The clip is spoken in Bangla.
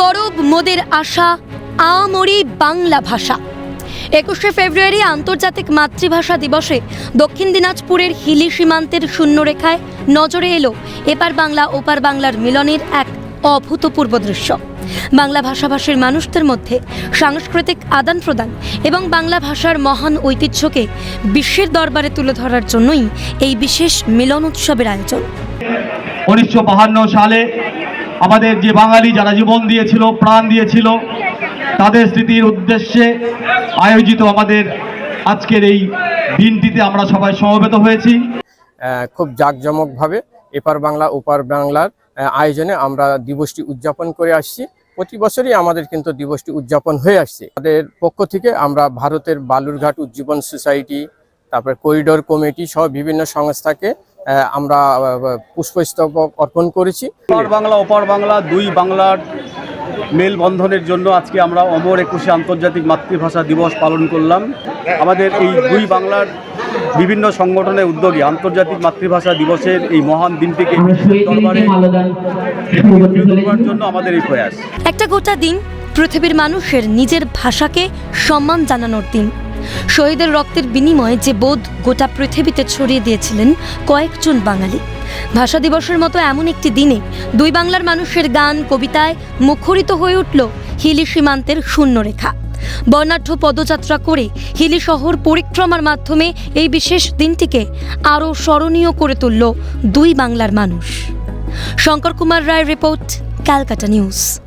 গরব মোদের আশা, আমরি বাংলা ভাষা। একুশে ফেব্রুয়ারি আন্তর্জাতিক মাতৃভাষা দিবসে দক্ষিণ দিনাজপুরের হিলি সীমান্তের শূন্যরেখায় নজরে এলো এপার বাংলা, ওপার বাংলার মিলনের এক অভূতপূর্ব দৃশ্য। বাংলা ভাষাভাষীর মানুষদের মধ্যে সাংস্কৃতিক আদান প্রদান এবং বাংলা ভাষার মহান ঐতিহ্যকে বিশ্বের দরবারে তুলে ধরার জন্যই এই বিশেষ মিলন উৎসবের আয়োজন। উনিশশো সালে আমাদের যে বাঙালি যারা জীবন দিয়েছিল, প্রাণ দিয়েছিল, তাদের স্মৃতির উদ্দেশ্যে আয়োজিত আমাদের আজকের এই দিনটিতে আমরা সবাই সমবেত হয়েছি। খুব জাঁকজমকভাবে এপার বাংলা, ওপার বাংলার আয়োজনে আমরা দিবসটি উদযাপন করে আসছি। প্রতি বছরই আমাদের কিন্তু দিবসটি উদযাপন হয়ে আসছে। তাদের পক্ষ থেকে আমরা ভারতের বালুরঘাট উজ্জীবন সোসাইটি, তারপরে করিডোর কমিটি সহ বিভিন্ন সংস্থাকে আমরা পুষ্পস্তবক অর্পণ করেছি। ওপার বাংলা ওপার বাংলা দুই বাংলার মেলবন্ধনের জন্য আজকে আমরা অমর একুশে আন্তর্জাতিক মাতৃভাষা দিবস পালন করলাম। আমাদের এই দুই বাংলার বিভিন্ন সংগঠনের উদ্যোগে আন্তর্জাতিক মাতৃভাষা দিবসের এই মহান দিনটিকে দরবারে জন্য আমাদের এই প্রয়াস। একটা গোটা দিন পৃথিবীর মানুষের নিজের ভাষাকে সম্মান জানানোর দিন। শহীদের রক্তের বিনিময়ে যে বোধ গোটা পৃথিবীতে ছড়িয়ে দিয়েছিলেন কয়েকজন বাঙালি। ভাষা দিবসের মতো এমন একটি দিনে দুই বাংলার মানুষের গান, কবিতায় মুখরিত হয়ে উঠল হিলি সীমান্তের শূন্যরেখা। বর্ণাঢ্য পদযাত্রা করে হিলি শহর পরিক্রমার মাধ্যমে এই বিশেষ দিনটিকে আরও স্মরণীয় করে তুলল দুই বাংলার মানুষ। শঙ্কর কুমার রায়ের রিপোর্ট, ক্যালকাটা নিউজ।